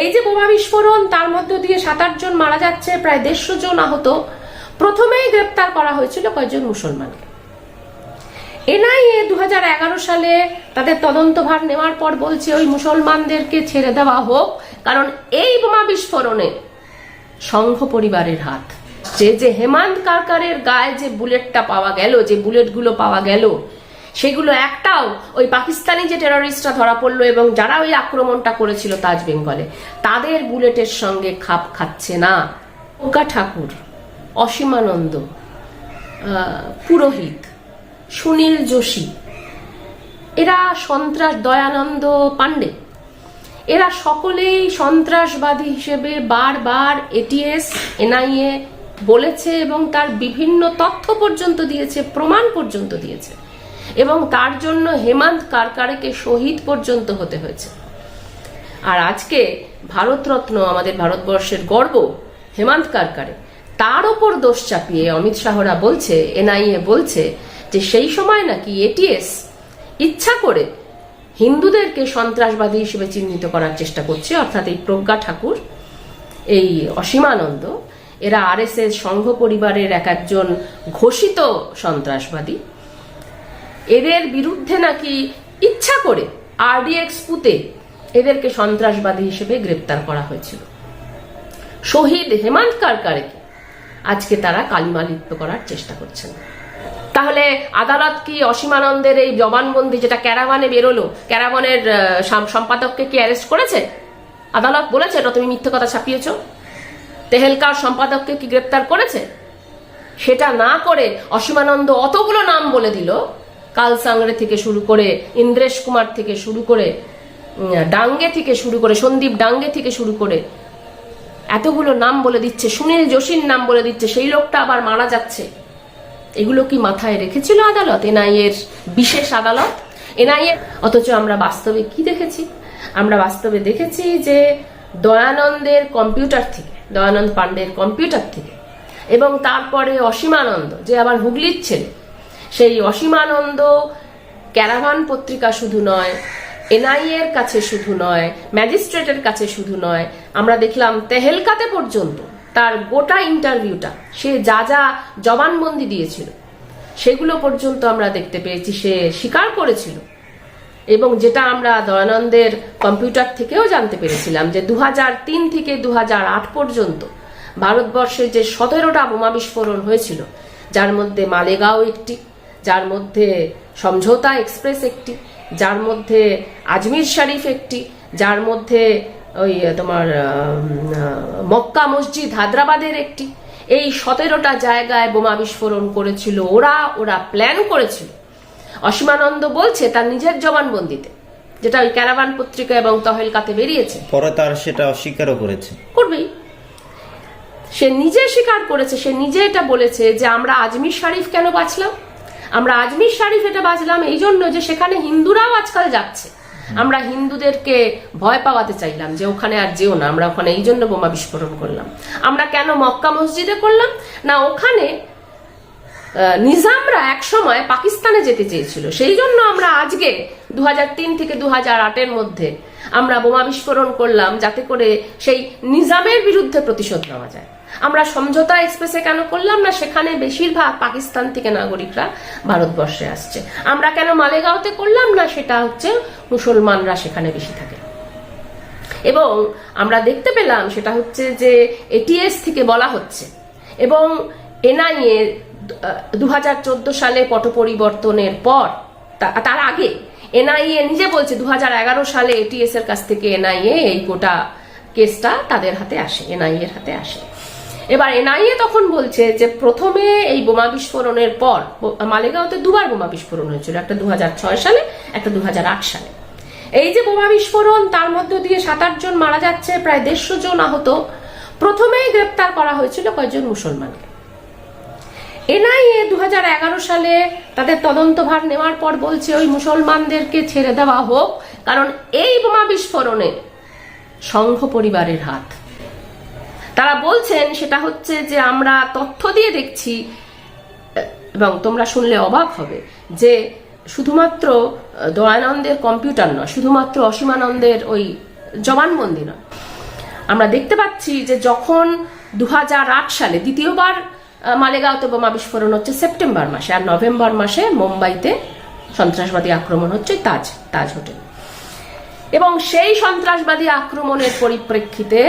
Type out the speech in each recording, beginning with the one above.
এই যে বোমা বিস্ফোরণ, তার মধ্য দিয়ে সাত জন মারা যাচ্ছে, প্রায় দেড়শো জন আহত। প্রথমেই গ্রেপ্তার করা হয়েছিল কয়েকজন মুসলমানকে। এনআইএ দু হাজার এগারো সালে তাদের তদন্তভার নেওয়ার পর বলছে, ওই মুসলমানদেরকে ছেড়ে দেওয়া হোক, কারণ এই বোমা বিস্ফোরণে সংঘ পরিবারের হাত। যে যে হেমান্ত কারকারের গায়ে যে বুলেটটা পাওয়া গেল, যে বুলেটগুলো পাওয়া গেল সেগুলো একটাও ওই পাকিস্তানি যে টেররিস্টরা ধরা পড়ল এবং যারা ওই আক্রমণটা করেছিল তাজ বেঙ্গলে, তাদের বুলেটের সঙ্গে খাপ খাচ্ছে না। ওকা ঠাকুর, অসীমানন্দ পুরোহিত, সুনীল যোশী, এরা সন্ত্রাস দয়ানন্দ পাণ্ডে। এরা সকলেই সন্ত্রাসবাদী হিসেবে বারবার এটিএস এনআইএ বলেছে এবং তার বিভিন্ন তথ্য পর্যন্ত দিয়েছে, প্রমাণ পর্যন্ত দিয়েছে। এবং তার জন্য হেমান্ত কারকারেকে শহীদ পর্যন্ত হতে হয়েছে। আর আজকে ভারতরত্ন আমাদের ভারতবর্ষের গর্ব, হেমান্ত কারকারে। তার ওপর দোষ চাপিয়ে অমিত শাহরা বলছে, এনআইএ বলছে যে সেই সময় নাকি এটিএস ইচ্ছা করে হিন্দুদেরকে সন্ত্রাসবাদী হিসেবে চিহ্নিত করার চেষ্টা করছে, অর্থাৎ এই প্রজ্ঞা ঠাকুর, এই অসীমানন্দ। এরা আরএসএস সংঘ পরিবারের এক একজন ঘোষিত সন্ত্রাসবাদী। এদের বিরুদ্ধে নাকি ইচ্ছা করে আরডিএক্স পুতে এদেরকে সন্ত্রাসবাদী হিসেবে গ্রেপ্তার করা হয়েছিল। শহীদ হেমান্ত কারকারেকে আজকে তারা কালিমা লিপ্ত করার চেষ্টা করছেন। তাহলে আদালত কি অসীমানন্দের এই জবানবন্দি যেটা ক্যারাভানে বেরোলো, ক্যারাভানের সম্পাদককে কি অ্যারেস্ট করেছে? আদালত বলেছে, এটা তুমি মিথ্যে কথা ছাপিয়েছ। তেহেলকার সম্পাদককে কি গ্রেপ্তার করেছে? সেটা না করে অসীমানন্দ অতগুলো নাম বলে দিল। কাল সাংরে থেকে শুরু করে ইন্দ্রেশ কুমার থেকে শুরু করে ডাঙ্গে থেকে শুরু করে, সন্দীপ ডাঙ্গে থেকে শুরু করে, এতগুলো নাম বলে দিচ্ছে, সুনীল যোশীর নাম বলে দিচ্ছে, সেই লোকটা আবার মারা যাচ্ছে। এগুলো কি মাথায় রেখেছিল আদালত? এনআইএর বিশেষ আদালত? এনআইএ, অথচ আমরা বাস্তবে কি দেখেছি? আমরা বাস্তবে দেখেছি যে দয়ানন্দের কম্পিউটার থেকে, দয়ানন্দ পাণ্ডের কম্পিউটার থেকে এবং তারপরে অসীমানন্দ, যে আবার হুগলির ছেলে সেই অসীমানন্দ ক্যারাভান পত্রিকা শুধু নয়, এনআইএর কাছে শুধু নয়, ম্যাজিস্ট্রেটের কাছে শুধু নয়, আমরা দেখলাম তেহেলকাতে পর্যন্ত তার গোটা ইন্টারভিউটা সে যা যা জবানবন্দি দিয়েছিল, সেগুলো পর্যন্ত আমরা দেখতে পেয়েছি, সে স্বীকার করেছিল। এবং যেটা আমরা দয়ানন্দের কম্পিউটার থেকেও জানতে পেরেছিলাম যে দু থেকে দু হাজার আট পর্যন্ত ভারতবর্ষে যে সতেরোটা বোমা বিস্ফোরণ হয়েছিল, যার মধ্যে মালেগাঁও একটি যার মধ্যে সমঝোতা এক্সপ্রেস একটি যার মধ্যে আজমির শরীফ একটি যার মধ্যে ওই তোমার মক্কা মসজিদ হায়দ্রাবাদের একটি। এই সতেরোটা জায়গায় বোমা বিস্ফোরণ করেছিল ওরা ওরা প্ল্যান করেছিল। অসীমানন্দ বলছে তার নিজের জবানবন্দিতে যেটা ওই ক্যারাভান পত্রিকা এবং তহেলকাতে বেরিয়েছে। পরে তার সেটা অস্বীকারও করেছে। করবেই। সে নিজে স্বীকার করেছে সে নিজে এটা বলেছে যে আমরা আজমির শরীফ কেন বাঁচলাম? আমরা আজমির শরীফ এটা বাঁচলাম এই জন্য যে সেখানে হিন্দুরাও আজকাল যাচ্ছে। আমরা হিন্দুদেরকে ভয় পাওয়াতে চাইলাম যে ওখানে আর যেও না, আমরা ওখানে এই জন্য বোমা বিস্ফোরণ করলাম। আমরা কেন মক্কা মসজিদে করলাম? না, ওখানে নিজামরা এক সময় পাকিস্তানে যেতে চেয়েছিল। সেই জন্য আমরা আজকে দু হাজার তিন থেকে দু এর মধ্যে আমরা বোমা বিস্ফোরণ করলাম যাতে করে সেই নিজামের বিরুদ্ধে প্রতিশোধ নেওয়া যায়। আমরা সমঝোতা এক্সপ্রেসে কেন করলাম না? সেখানে বেশিরভাগ পাকিস্তান থেকে নাগরিকরা ভারতবর্ষে আসছে। আমরা কেন মালেগাঁওতে করলাম না? সেটা হচ্ছে মুসলমানরা সেখানে বেশি থাকে। এবং আমরা দেখতে পেলাম সেটা হচ্ছে যে এটিএস থেকে বলা হচ্ছে এবং এনআইএ দু হাজার চোদ্দ সালে পট পরিবর্তনের পর তার আগে এনআইএ নিজে বলছে দু হাজার এগারো সালে এটিএস এর কাছ থেকে এনআইএ এই গোটা কেসটা তাদের হাতে আসে এনআইএ এর হাতে আসে। এবার এনআইএ তখন বলছে যে প্রথমে এই বোমা বিস্ফোরণের পর, মালেগাঁওতে দুবার বোমা বিস্ফোরণ হয়েছিল, একটা দু হাজার ছয় সালে, একটা দু হাজার আট সালে। এই যে বোমা বিস্ফোরণ, তার মধ্য দিয়ে সাত জন মারা যাচ্ছে, প্রায় দেড়শো জন আহত। প্রথমেই গ্রেপ্তার করা হয়েছিল কয়েকজন মুসলমানকে। এনআইএ দু হাজার এগারো সালে তাদের তদন্তভার নেওয়ার পর বলছে, ওই মুসলমানদেরকে ছেড়ে দেওয়া হোক, কারণ এই বোমা বিস্ফোরণে সংঘ পরিবারের হাত। তারা বলছেন সেটা হচ্ছে যে আমরা তথ্য দিয়ে দেখছি, এবং তোমরা শুনলে অবাক হবে যে শুধুমাত্র দয়ানন্দের কম্পিউটার নয়, শুধুমাত্র অসীমানন্দের ওই জবানবন্দি নয়। আমরা দেখতে পাচ্ছি যে যখন দু হাজার আট সালে দ্বিতীয়বার মালেগাঁওতে বোমা বিস্ফোরণ হচ্ছে সেপ্টেম্বর মাসে, আর নভেম্বর মাসে মুম্বাইতে সন্ত্রাসবাদী আক্রমণ হচ্ছে তাজ তাজ হোটেল। এবং সেই সন্ত্রাসবাদী আক্রমণের পরিপ্রেক্ষিতে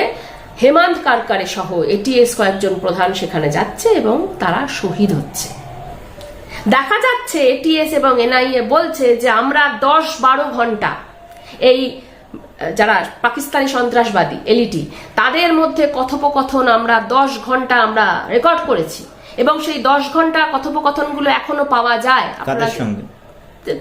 হেমান্ত কারকারে সহ এটিএস কয়েকজন প্রধান সেখানে যাচ্ছে এবং তারা শহীদ হচ্ছে। দেখা যাচ্ছে এটিএস এবং এনআইএ বলছে যে আমরা দশ বারো ঘণ্টা এই যারা পাকিস্তানি সন্ত্রাসবাদী এলিটি তাদের মধ্যে কথোপকথন আমরা দশ ঘণ্টা আমরা রেকর্ড করেছি এবং সেই দশ ঘণ্টা কথোপকথনগুলো এখনও পাওয়া যায়। আপনারা- সঙ্গে?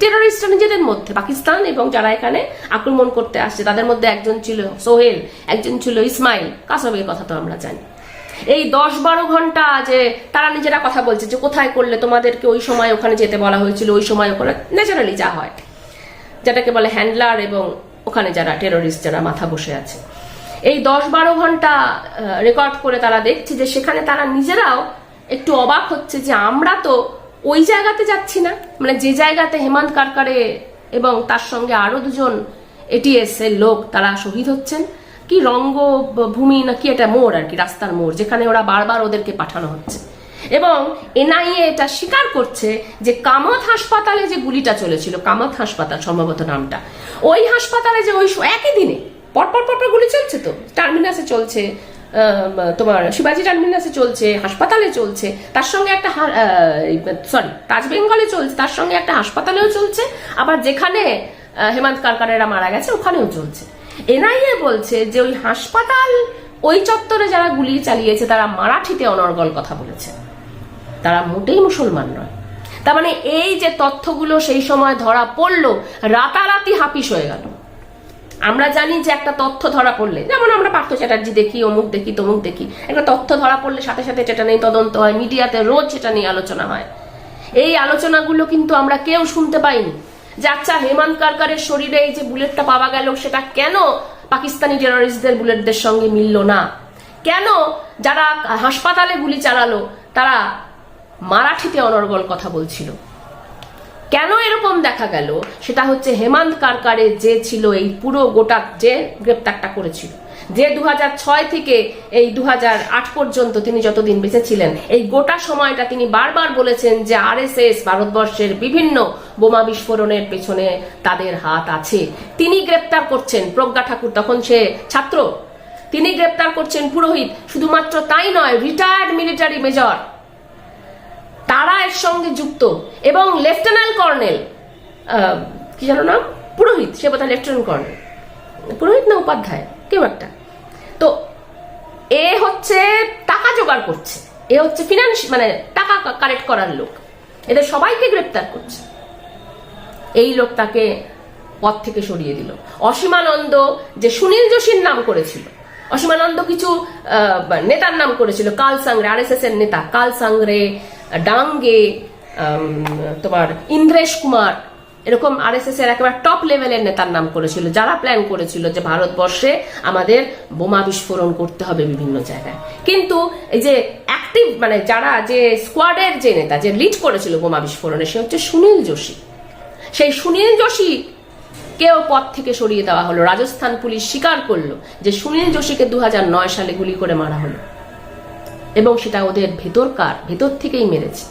টেরোরিস্টরা নিজেদের মধ্যে। পাকিস্তান এবং যারা এখানে আক্রমণ করতে আসছে, তাদের মধ্যে একজন ছিল সোহেল, একজন ছিল ইসমাইল। কাসবের কথা তো আমরা জানি। এই দশ বারো ঘণ্টা যে তারা নিজেরা কথা বলছে যে কোথায় করলে তোমাদেরকে ওই সময় ওখানে যেতে বলা হয়েছিল, ওই সময় ওখানে ন্যাচারালি যা হয়। যেটাকে বলে হ্যান্ডলার এবং ওখানে যারা টেরোরিস্ট যারা মাথা বসে আছে। এই দশ বারো ঘণ্টা রেকর্ড করে তারা দেখছে যে সেখানে তারা নিজেরাও একটু অবাক হচ্ছে যে আমরা তো ওই জায়গাতে যাচ্ছি না। মানে যে জায়গাতে হেমন্ত কারকারে এবং তার সঙ্গে আরও দুজন এটিএস এর লোক তারা শহীদ হচ্ছেন। কি রঙ্গ ভূমি না কি এটা মোড় আর কি, রাস্তার মোড়, যেখানে ওরা বারবার ওদেরকে পাঠানো হচ্ছে। এবং এনআইএ এটা স্বীকার করছে যে কামত হাসপাতালে যে গুলিটা চলেছিল, কামত হাসপাতাল সম্ভবত নামটা, ওই হাসপাতালে যে ওই একই দিনে পরপর পরপর গুলি চলছে তো। টার্মিনাসে চলছে তোমার শিবাজি টার্মিনাসে চলছে, হাসপাতালে চলছে, তার সঙ্গে একটা সরি তাজ বেঙ্গলে চলছে, তার সঙ্গে একটা হাসপাতালেও চলছে, আবার যেখানে হেমন্ত কারকারেরা মারা গেছে, ওখানেও চলছে। এনআইএ বলছে যে ওই হাসপাতাল, ওই চত্বরে যারা গুলি চালিয়েছে, তারা মারাঠিতে অনর্গল কথা বলেছে। তারা মোটেই মুসলমান নয়। তার মানে এই যে তথ্যগুলো সেই সময় ধরা পড়ল, রাতারাতি হাপিস হয়ে গেল। আমরা জানি যে একটা তথ্য ধরা পড়লে, যেমন আমরা পার্থ চ্যাটার্জি দেখি, অমুক দেখি, তমুক দেখি, একটা তথ্য ধরা পড়লে সাথে সাথে সেটা নিয়ে তদন্ত হয়, মিডিয়াতে রোজ সেটা নিয়ে আলোচনা হয়। এই আলোচনাগুলো কিন্তু আমরা কেউ শুনতে পাইনি। যে আচ্ছা হেমন্ত কারকারের শরীরে এই যে বুলেটটা পাওয়া গেল, সেটা কেন পাকিস্তানি টেররিস্টদের বুলেটদের সঙ্গে মিলল না? কেন যারা হাসপাতালে গুলি চালালো, তারা মারাঠিতে অনর্গল কথা বলছিল? কেন এরকম দেখা গেল? সেটা হচ্ছে হেমন্ত কারকারে যে ছিল এই পুরো গোটা যে গ্রেপ্তারটা করেছিল। যে দু থেকে এই দু পর্যন্ত তিনি যতদিন বেঁচে ছিলেন, এই গোটা সময়টা তিনি বারবার বলেছেন যে আরএসএস ভারতবর্ষের বিভিন্ন বোমা বিস্ফোরণের পেছনে তাদের হাত আছে। তিনি গ্রেপ্তার করছেন প্রজ্ঞা ঠাকুর, তখন সে ছাত্র। তিনি গ্রেপ্তার করছেন পুরোহিত, শুধুমাত্র তাই নয় রিটায়ার্ড মিলিটারি মেজর তারা এর সঙ্গে যুক্ত এবং লেফটেন্যান্ট কর্নেল কি জানো নাম? পুরোহিত, সে বোধহয় লেফটেন্যান্ট কর্নেল। পুরোহিত না উপাধ্যায়? কেউ একটা। তো এ হচ্ছে টাকা জোগাড় করছে। এ হচ্ছে ফিনান্স মানে টাকা কালেক্ট করার লোক। এদের সবাইকে গ্রেপ্তার করছে। এই লোকটাকে পথ থেকে সরিয়ে দিল। অসীমানন্দ যে সুনীল যোশীর নাম করেছিল, অসীমানন্দ কিছু নেতার নাম করেছিল কাল সাংরে আর এর নেতা কাল সাংরে ডাঙ্গে তোমার ইন্দ্রেশ কুমার, এরকম আর এস এস এর একেবারে টপ লেভেলের নেতার নাম করেছিল, যারা প্ল্যান করেছিল যে ভারতবর্ষে আমাদের বোমা বিস্ফোরণ করতে হবে বিভিন্ন জায়গায়। কিন্তু এই যে অ্যাক্টিভ মানে যারা যে স্কোয়াডের যে নেতা, যে লিড করেছিল বোমা বিস্ফোরণে, সে হচ্ছে সুনীল যোশী। সেই সুনীল যোশী কেও পদ থেকে সরিয়ে দেওয়া হলো, রাজস্থান পুলিশ স্বীকার করল যে সুনীল যোশীকে দু হাজার নয় সালে গুলি করে মারা হলো। এবং সেটা ওদের ভেতরকার ভেতর থেকেই মেরেছে।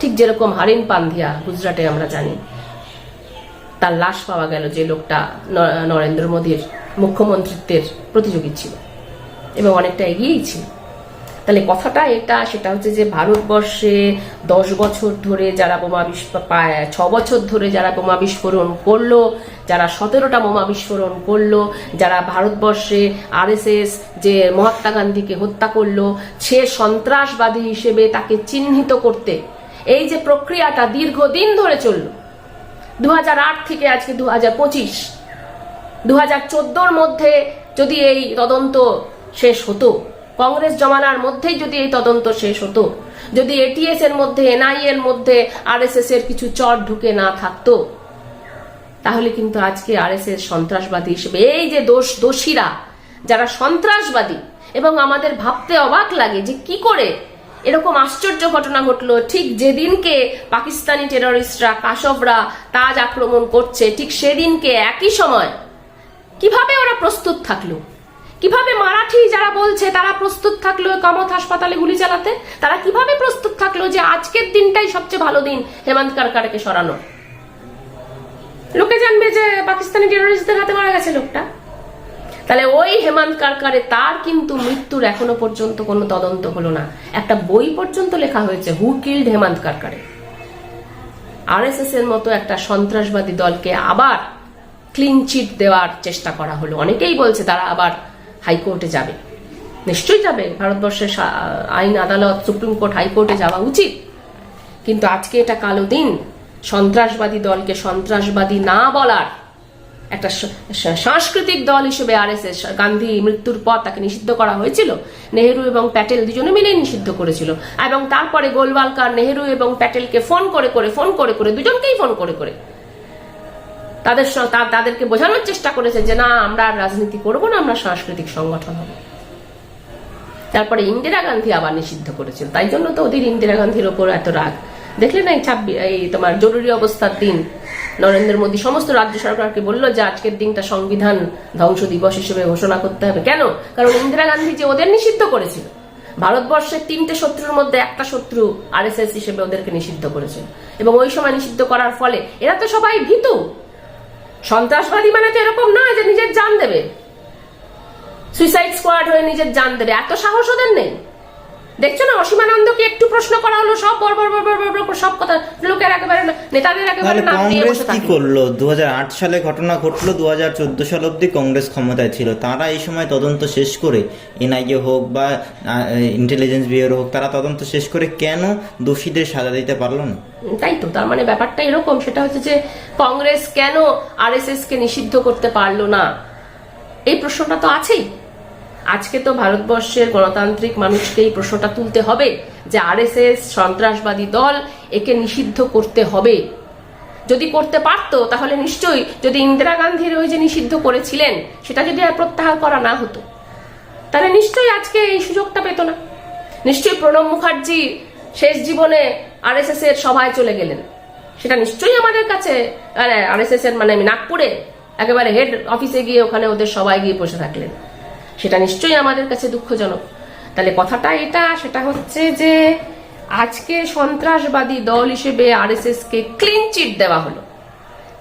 ঠিক যেরকম হারিন পান্ধিয়া গুজরাটে আমরা জানি, তার লাশ পাওয়া গেল যে লোকটা নরেন্দ্র মোদীর মুখ্যমন্ত্রিত্বের প্রতিযোগী ছিল এবং অনেকটা এগিয়েই ছিল। তাহলে কথাটা এটা, সেটা হচ্ছে যে ভারতবর্ষে দশ বছর ধরে যারা বোমা বিস্ফোরণ ছ বছর ধরে যারা বোমা বিস্ফোরণ করল যারা সতেরোটা বোমা বিস্ফোরণ করল, যারা ভারতবর্ষে আরএসএস যে মহাত্মা গান্ধীকে হত্যা করল, সে সন্ত্রাসবাদী হিসেবে তাকে চিহ্নিত করতে। এই যে প্রক্রিয়াটা দীর্ঘদিন ধরে চলল। দু থেকে আজকে দু হাজার পঁচিশ দু মধ্যে যদি এই তদন্ত শেষ হতো, কংগ্রেস জমানার মধ্যেই যদি এই তদন্ত শেষ হতো, যদি এটিএস এর মধ্যে এনআই এর মধ্যে আরএসএস এর কিছু চট ঢুকে না থাকতো তাহলে কিন্তু আজকে আর এস আরএসএস সন্ত্রাসবাদী হিসেবে, এই যে দোষ, দোষীরা, যারা সন্ত্রাসবাদী এবং আমাদের ভাবতে অবাক লাগে যে কি করে এরকম আশ্চর্য ঘটনা ঘটলো। ঠিক যেদিনকে পাকিস্তানি টেররিস্টরা কাশবরা তাজ আক্রমণ করছে, ঠিক সেদিনকে একই সময় কীভাবে ওরা প্রস্তুত থাকল? কীভাবে মারাঠি যারা বলছে তারা প্রস্তুত থাকল কামত হাসপাতালে গুলি চালাতে? তারা কীভাবে প্রস্তুত থাকল যে আজকের দিনটাই সবচেয়ে ভালো দিন হেমন্ত কারকারকে সরানোর? লোকে জানবে যে পাকিস্তানি টেরোরিস্টদের হাতে মারা গেছে লোকটা। তাহলে ওই হেমন্ত কারকারে তার কিন্তু মৃত্যুর এখনও পর্যন্ত কোনো তদন্ত হলো না। একটা বই পর্যন্ত লেখা হয়েছে হু কিল্ড হেমন্ত কারকারে? আরএসএস এর মতো একটা সন্ত্রাসবাদী দলকে আবার ক্লিন চিট দেওয়ার চেষ্টা করা হলো। অনেকেই বলছে তারা আবার হাইকোর্টে যাবে। নিশ্চয়ই যাবে। ভারতবর্ষের আইন আদালত, সুপ্রিম কোর্ট, হাইকোর্টে যাওয়া উচিত। কিন্তু আজকে এটা কালো দিন। সন্ত্রাসবাদী দলকে সন্ত্রাসবাদী না বলার একটা সাংস্কৃতিক দল হিসেবে আরএসএস, গান্ধী মৃত্যুর পর তাকে নিষিদ্ধ করা হয়েছিল। নেহেরু এবং প্যাটেল দুজনে মিলেই নিষিদ্ধ করেছিল। এবং তারপরে গোলওয়ালকার নেহেরু এবং প্যাটেলকে ফোন করে করে, ফোন করে করে দুজনকেই ফোন করে করে। তাদের তাদেরকে বোঝানোর চেষ্টা করেছে যে না, আমরা আর রাজনীতি করব না, আমরা সাংস্কৃতিক সংগঠন হব। তারপরে ইন্দিরা গান্ধী আবার নিষিদ্ধ করেছিল। তাই জন্য তো ওদের ইন্দিরা গান্ধীর ওপর এত রাগ। দেখলে না এই ছাব্বিশ এই তোমার জরুরি অবস্থার দিন। নরেন্দ্র মোদী সমস্ত রাজ্য সরকারকে বলল যে আজকের দিনটা সংবিধান ধ্বংস দিবস হিসেবে ঘোষণা করতে হবে। কেন? কারণ ইন্দিরা গান্ধী যে ওদের নিষিদ্ধ করেছিল। ভারতবর্ষের তিনটে শত্রুর মধ্যে একটা শত্রু আরএসএস হিসেবে ওদেরকে নিষিদ্ধ করেছে। এবং ওই সময় নিষিদ্ধ করার ফলে এরা তো সবাই ভীতু। সন্ত্রাসবাদী মানে তো এরকম নয় যে নিজের জান দেবে। সুইসাইড স্কোয়াড হয়ে নিজের জান দেবে। এত সাহস ওদের নেই। দেখছ না অসীমানন্দকে একটু প্রশ্ন করা হলো সব বড় বড় বড় বড় বড় বড় সব কথা। লোকের একেবারে নেতাদের একেবারে নাক দিয়ে কংগ্রেস বসে কি করল? দু সালে ঘটনা ঘটলো দু সাল অব্দি কংগ্রেস ক্ষমতায় ছিল। তারা এই সময় তদন্ত শেষ করে এনআইএ হোক বা ইন্টেলিজেন্স ব্যুরো হোক তারা তদন্ত শেষ করে কেন দোষীদের সাজা দিতে পারল না? তাই তো তার মানে ব্যাপারটা এরকম সেটা হচ্ছে যে কংগ্রেস কেন আরএসএস কে নিষিদ্ধ করতে পারল না? এই প্রশ্নটা তো আছেই। আজকে তো ভারতবর্ষের গণতান্ত্রিক মানুষকে এই প্রশ্নটা তুলতে হবে যে আরএসএস, সন্ত্রাসবাদী দল একে নিষিদ্ধ করতে হবে। যদি করতে পারতো, তাহলে নিশ্চয়ই যদি ইন্দিরা গান্ধীর ওই যে নিষিদ্ধ করেছিলেন, সেটা যদি আর প্রত্যাহার করা না হতো, তাহলে নিশ্চয়ই আজকে এই সুযোগটা পেত না। নিশ্চয়ই প্রণব মুখার্জি শেষ জীবনে আরএসএস এর সভায় চলে গেলেন। সেটা নিশ্চয়ই আমাদের কাছে আরএসএস এর মানে নাগপুরে একেবারে হেড অফিসে গিয়ে ওখানে ওদের সবাই গিয়ে বসে থাকলেন। সেটা নিশ্চয়ই আমাদের কাছে দুঃখজনক। তাহলে কথাটা এটা, সেটা হচ্ছে যে আজকে সন্ত্রাসবাদী দল হিসেবে আরএসএস কে ক্লিন চিট দেওয়া হলো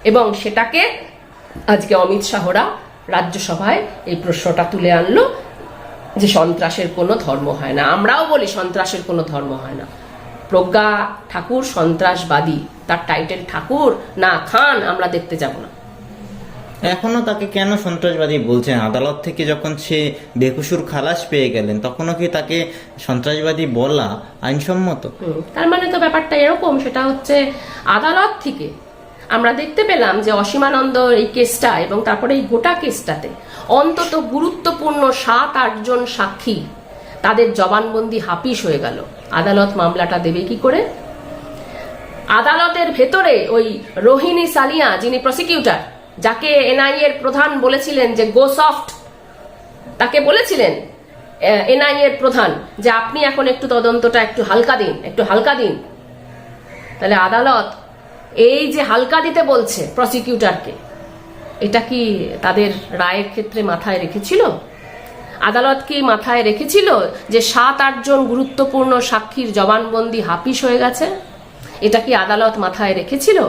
এবং সেটাকে আজকে অমিত শাহরা রাজ্যসভায় এই প্রশ্নটা তুলে আনলো যে সন্ত্রাসের কোনো ধর্ম হয় না। আমরাও বলি সন্ত্রাসের কোনো ধর্ম হয় না। প্রজ্ঞা ঠাকুর সন্ত্রাসবাদী, তার টাইটেল ঠাকুর না, খান, আমরা দেখতে যাব না। এখনও তাকে কেন সন্ত্রাসবাদী বলছেন? আদালত থেকে যখন সে বেকুসুর খালাস পেয়ে গেলেন, তখনও কি তাকে সন্ত্রাসবাদী বলা আইনসম্মত? তার মানে তো ব্যাপারটা এরকম, সেটা হচ্ছে আদালত থেকে আমরা দেখতে পেলাম যে অসীমানন্দ এই কেসটা এবং তারপরে এই গোটা কেসটাতে অন্তত গুরুত্বপূর্ণ সাত আটজন সাক্ষী তাদের জবানবন্দি হাপিস হয়ে গেল। আদালত মামলাটা দেবে কি করে? আদালতের ভেতরে ওই রোহিণী সালিয়া, যিনি প্রসিকিউটর যাকে এনআইএ এর প্রধান বলেছিলেন যে গো সফট তাকে বলেছিলেন এনআইএ এর প্রধান যে আপনি এখন একটু তদন্তটা একটু হালকা দিন, একটু হালকা দিন। তাহলে আদালত এই যে হালকা দিতে বলছে প্রসিকিউটরকে এটা কি তাদের রায়ের ক্ষেত্রে মাথায় রেখেছিল? আদালত কি মাথায় রেখেছিল যে সাত আটজন গুরুত্বপূর্ণ সাক্ষীর জবানবন্দি হাপিস হয়ে গেছে? এটা কি আদালত মাথায় রেখেছিল?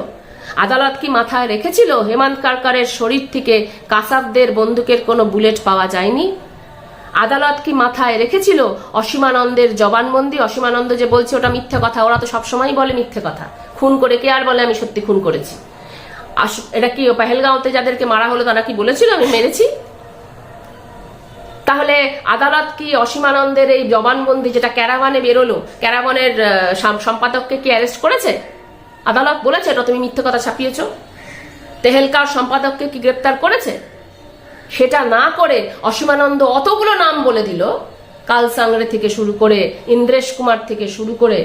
আদালত কি মাথায় রেখেছিল হেমন্ত কারকারের শরীর থেকে কাসাবদের বন্দুকের কোনো বুলেট পাওয়া যায়নি? আদালত কি মাথায় রেখেছিল অসীমানন্দের জবানবন্দি? অসীমানন্দ যে বলছে ওটা মিথ্যে কথা, ওরা তো সবসময় বলে মিথ্যে কথা। খুন করে কে আর বলে? আমি সত্যি খুন করেছি। এটা কি পেহেলগাঁওতে যাদেরকে মারা হলো তারা কি বলেছিল আমি মেরেছি? তাহলে আদালত কি অসীমানন্দের এই জবানবন্দি যেটা ক্যারাভানে বেরোলো ক্যারাবানের সম্পাদককে কি অ্যারেস্ট করেছে? আদালত বলেছে, এটা তুমি মিথ্যে কথা ছাপিয়েছ। তেহেলকার সম্পাদককে কি গ্রেপ্তার করেছে? সেটা না করে অসীমানন্দ অতগুলো নাম বলে দিল। কাল সাংরে থেকে শুরু করে ইন্দ্রেশ কুমার থেকে শুরু করে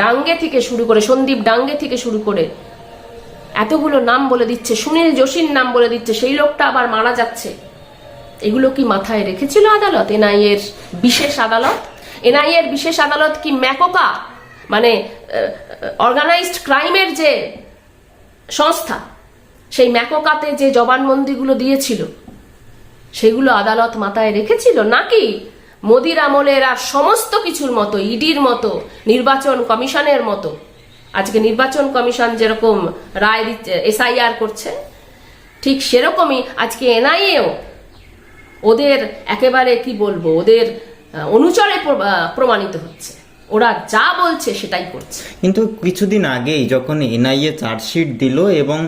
ডাঙ্গে থেকে শুরু করে, সন্দীপ ডাঙ্গে থেকে শুরু করে এতগুলো নাম বলে দিচ্ছে, সুনীল যোশীর নাম বলে দিচ্ছে, সেই লোকটা আবার মারা যাচ্ছে। এগুলো কি মাথায় রেখেছিল আদালত? এনআইএর বিশেষ আদালত? এনআইএর বিশেষ আদালত কি ম্যাকোকা? মানে অর্গানাইজড ক্রাইমের যে সংস্থা, সেই ম্যাকোকাতে যে জবানবন্দিগুলো দিয়েছিল, সেগুলো আদালত মাথায় রেখেছিল? নাকি মোদির আমলের আর সমস্ত কিছুর মতো, ইডির মতো, নির্বাচন কমিশনের মতো? আজকে নির্বাচন কমিশন যেরকম রায় দিচ্ছে এসআইআর করছে, ঠিক সেরকমই আজকে এনআইএও ওদের একেবারে, কি বলব, ওদের অনুচরে প্রমাণিত হচ্ছে। ওরা যা বলছে সেটাই করছে। কিন্তু কিছুদিন আগেই যখন এনআইএ চার্জশিট দিল এবং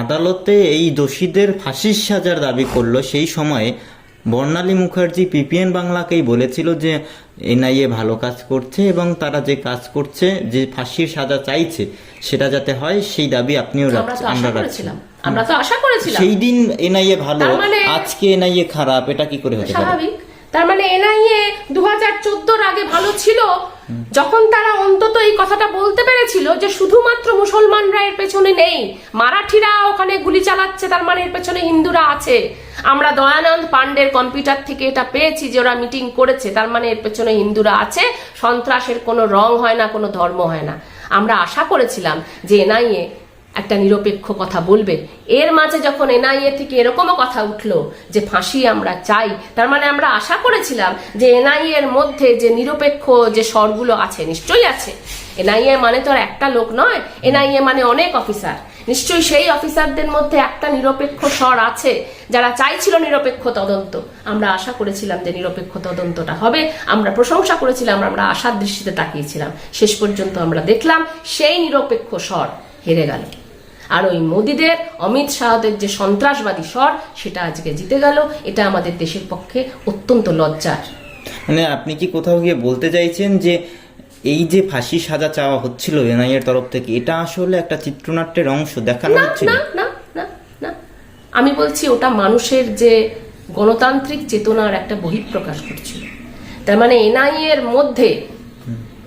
আদালতে এই দোষীদের ফাঁসির সাজার দাবি করল সেই সময়ে বর্ণালী মুখার্জি পিপিএন বাংলাকেই বলেছিল যে এনআইএ ভালো কাজ করছে এবং তারা যে কাজ করছে যে ফাঁসির সাজা চাইছে সেটা যাতে হয় সেই দাবি আপনিও আমরা রাখছেন আমরা আশা রাখছি আমরা তো আশা করেছিলাম। সেই দিন এনআইএ ভালো মানে- আজকে এনআইএ খারাপ এটা কি করে হতে পারে? স্বাভাবিক। তার মানে এনআইএ দু হাজার চোদ্দোর আগে ভালো ছিল? যখন তারা অন্তত এই কথাটা বলতে পেরেছিল যে শুধুমাত্র মুসলমানরা এর পেছনে নেই, মারাঠিরা ওখানে গুলি চালাচ্ছে, তার মানে এর পেছনে হিন্দুরা আছে। আমরা দয়ানন্দ পান্ডের কম্পিউটার থেকে এটা পেয়েছি যে ওরা মিটিং করেছে, তার মানে এর পেছনে হিন্দুরা আছে, সন্ত্রাসের কোনো রং হয় না, কোনো ধর্ম হয় না। আমরা আশা করেছিলাম যে এনআইএ একটা নিরপেক্ষ কথা বলবে। এর মাঝে যখন এনআইএ থেকে এরকমও কথা উঠল যে ফাঁসি আমরা চাই, তার মানে আমরা আশা করেছিলাম যে এনআইএ এর মধ্যে যে নিরপেক্ষ যে স্বরগুলো আছে, নিশ্চয়ই আছে। এনআইএ মানে তো আর একটা লোক নয়, এনআইএ মানে অনেক অফিসার। নিশ্চয়ই সেই অফিসারদের মধ্যে একটা নিরপেক্ষ স্বর আছে, যারা চাইছিল নিরপেক্ষ তদন্ত। আমরা আশা করেছিলাম যে নিরপেক্ষ তদন্তটা হবে, আমরা প্রশংসা করেছিলাম, আমরা আশার দৃষ্টিতে তাকিয়েছিলাম। শেষ পর্যন্ত আমরা দেখলাম সেই নিরপেক্ষ স্বর হেরে গেল। আর ওই মোদিদের অমিত শাহদের যে সন্ত্রাসবাদী স্বর সেটা আজকে জিতে গেল। এটা আমাদের দেশের পক্ষে অত্যন্ত লজ্জার। মানে আপনি কি কোথাও গিয়ে বলতে চাইছেন যে এই যে ফাঁসি সাজা চাওয়া হচ্ছিল এনআইএর তরফ থেকে এটা আসলে একটা চিত্রনাট্যের অংশ দেখানো হচ্ছিল? না না না না। আমি বলছি ওটা মানুষের যে গণতান্ত্রিক চেতনার একটা বহিঃপ্রকাশ করছিল তার মানে এনআইএ এর মধ্যে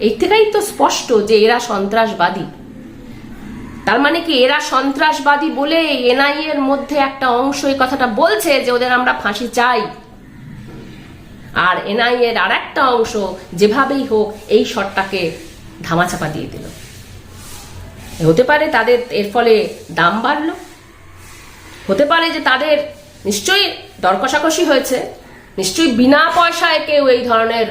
এই থেকেই তো স্পষ্ট যে এরা সন্ত্রাসবাদী। তার মানে কি এরা সন্ত্রাসবাদী বলে এনআইএ এর মধ্যে একটা অংশ এই কথাটা বলছে যে ওদের আমরা ফাঁসি চাই। আর এনআইএ এর আর একটা অংশ যেভাবেই হোক এই শটটাকে ধামাচাপা দিয়ে দিল। হতে পারে তাদের এর ফলে দাম বাড়লো। হতে পারে যে তাদের নিশ্চয়ই দর কষাকষি হয়েছে। নিশ্চয়ই বিনা পয়সায় কেউ এই ধরনের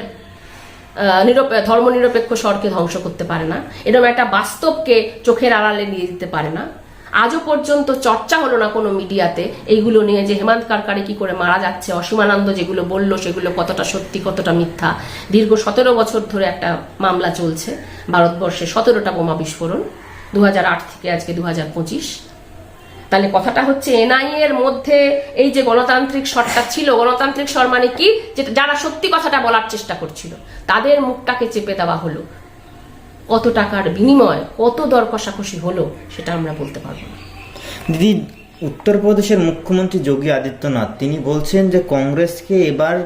ধর্মনিরপেক্ষ স্বরকে ধ্বংস করতে পারে না। এরকম একটা বাস্তবকে চোখের আড়ালে নিয়ে দিতে পারে না। আজও পর্যন্ত চর্চা হলো না কোনো মিডিয়াতে এইগুলো নিয়ে যে হেমন্ত কারকারে কি করে মারা যাচ্ছে অসীমানন্দ যেগুলো বলল সেগুলো কতটা সত্যি, কতটা মিথ্যা। দীর্ঘ সতেরো বছর ধরে একটা মামলা চলছে ভারতবর্ষে সতেরোটা বোমা বিস্ফোরণ দু হাজার আট থেকে আজকে দু হাজার পঁচিশ। তাহলে কথাটা হচ্ছে এনআইএ এর মধ্যে এই যে গণতান্ত্রিক স্বরটা ছিল, গণতান্ত্রিক স্বর মানে কি? যেটা যারা সত্যি কথাটা বলার চেষ্টা করছিল, তাদের মুখটাকে চেপে দেওয়া হলো। কত টাকার বিনিময়, কত দর কষাকষি হলো, সেটা আমরা বলতে পারব না। দিদি, উত্তরপ্রদেশের মুখ্যমন্ত্রী যোগী আদিত্যনাথ, তিনি বলছেন যে কংগ্রেসকে এবার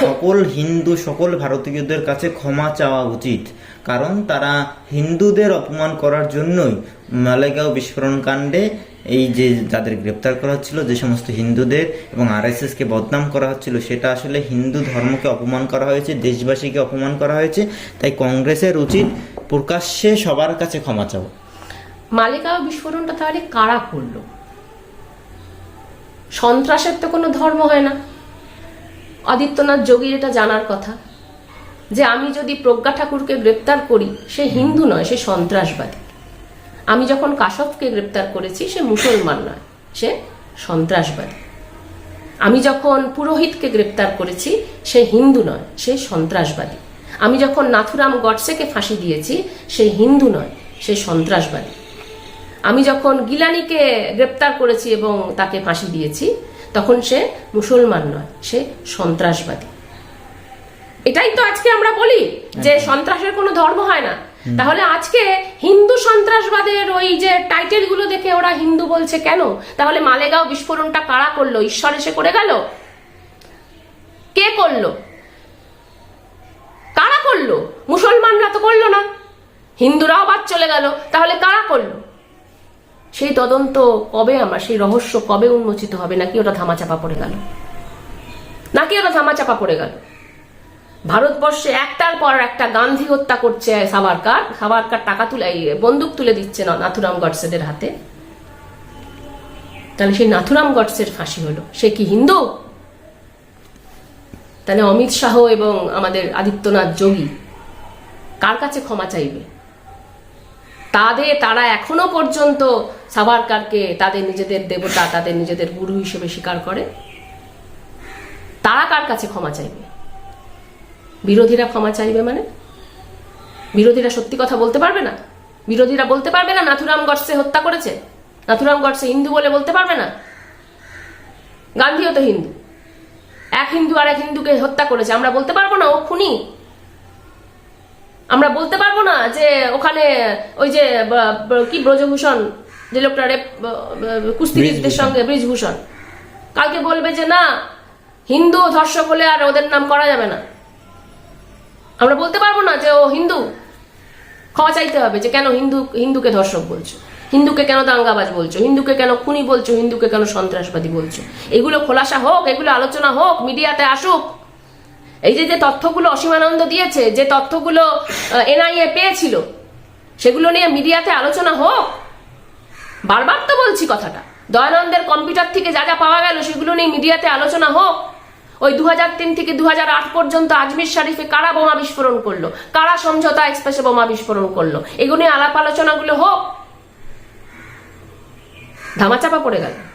সকল হিন্দু, সকল ভারতীয়দের কাছে ক্ষমা চাওয়া উচিত। কারণ তারা হিন্দুদের অপমান করার জন্যই মালেগাঁও বিস্ফোরণ কাণ্ডে এই যে যাদের গ্রেপ্তার করা হচ্ছিল, যে সমস্ত হিন্দুদের এবং আরএসএস কে বদনাম করা হচ্ছিল, সেটা আসলে হিন্দু ধর্মকে অপমান করা হয়েছে, দেশবাসীকে অপমান করা হয়েছে। তাই কংগ্রেসের উচিত প্রকাশ্যে সবার কাছে ক্ষমা চাওয়া। মালিগাঁও বিস্ফোরণটা তাহলে কারা করল? সন্ত্রাসের তো কোনো ধর্ম হয় না। আদিত্যনাথ যোগীর এটা জানার কথা। যে আমি যদি প্রজ্ঞা ঠাকুরকে গ্রেপ্তার করি, সে হিন্দু নয়, সে সন্ত্রাসবাদী। আমি যখন কাশবকে গ্রেপ্তার করেছি, সে মুসলমান নয়, সে সন্ত্রাসবাদী। আমি যখন পুরোহিতকে গ্রেপ্তার করেছি, সে হিন্দু নয়, সে সন্ত্রাসবাদী। আমি যখন নাথুরাম গডসেকে ফাঁসি দিয়েছি, সে হিন্দু নয়, সে সন্ত্রাসবাদী। আমি যখন গিলানিকে গ্রেপ্তার করেছি এবং তাকে ফাঁসি দিয়েছি, তখন সে মুসলমান নয়, সে সন্ত্রাসবাদী। এটাই তো আজকে আমরা বলি যে সন্ত্রাসের কোনো ধর্ম হয় না। তাহলে আজকে হিন্দু সন্ত্রাসবাদের ওই যে টাইটেলগুলো দেখে ওরা হিন্দু বলছে কেন? তাহলে মালেগাঁও বিস্ফোরণটা কারা করল? ঈশ্বর এসে করে গেল? কে করল? কারা করল? মুসলমানরা তো করল না। হিন্দুরাও বাদ চলে গেল। তাহলে কারা করল? সেই তদন্ত কবে আমরা? সেই রহস্য কবে উন্মোচিত হবে? নাকি ওটা ধামাচাপা পড়ে গেল? নাকি ওটা ধামাচাপা পড়ে গেল? ভারতবর্ষে একটার পর একটা গান্ধী হত্যা করছে সাভারকার। সাভারকার টাকা তুলে বন্দুক তুলে দিচ্ছে না নাথুরাম গডসেদের হাতে। তাহলে সেই নাথুরাম গডসের ফাঁসি হলো। সে কি হিন্দু? তাহলে অমিত শাহ এবং আমাদের আদিত্যনাথ যোগী কার কাছে ক্ষমা চাইবে? তাদের তারা এখনও পর্যন্ত সাভারকারকে তাদের নিজেদের দেবতা, তাদের নিজেদের গুরু হিসেবে স্বীকার করে। তারা কার কাছে ক্ষমা চাইবে? বিরোধীরা ক্ষমা চাইবে মানে? বিরোধীরা সত্যি কথা বলতে পারবে না? বিরোধীরা বলতে পারবে না নাথুরাম গডসে হত্যা করেছে? নাথুরাম গডসে হিন্দু বলে বলতে পারবে না? গান্ধীও তো হিন্দু। এক হিন্দু আর এক হিন্দুকে হত্যা করেছে। আমরা বলতে পারব না ও খুনি। আমরা বলতে পারব না যে ওখানে ওই যে কি ব্রজভূষণ যে লোকটা রেপ কুস্তিগীরদের সঙ্গে ব্রিজভূষণ। কালকে বলবে যে না হিন্দু ধর্ষক হলে আর ওদের নাম করা যাবে না। আমরা বলতে পারব না যে ও হিন্দু। ক্ষমা চাইতে হবে যে কেন হিন্দু, হিন্দুকে ধর্ষক বলছো? হিন্দুকে কেন দাঙ্গাবাজ বলছো? হিন্দুকে কেন খুনি বলছো? হিন্দুকে কেন সন্ত্রাসবাদী বলছো? এগুলো খোলাসা হোক, এগুলো আলোচনা হোক, মিডিয়াতে আসুক। এই যে যে তথ্যগুলো অসীমানন্দ দিয়েছে, যে তথ্যগুলো এনআইএ পেয়েছিল, সেগুলো নিয়ে মিডিয়াতে আলোচনা হোক। বারবার তো বলছি কথাটা। দয়ানন্দের কম্পিউটার থেকে যা যা পাওয়া গেল, সেগুলো নিয়ে মিডিয়াতে আলোচনা হোক। ওই দু থেকে দু হাজার আট পর্যন্ত আজমির শরীফে কারা বোমা বিস্ফোরণ করল? কারা সমঝোতা এক্সপ্রেসে বোমা বিস্ফোরণ করল? এগুলো আলাপ আলোচনাগুলো হোক। ধামাচাপা পড়ে গেল।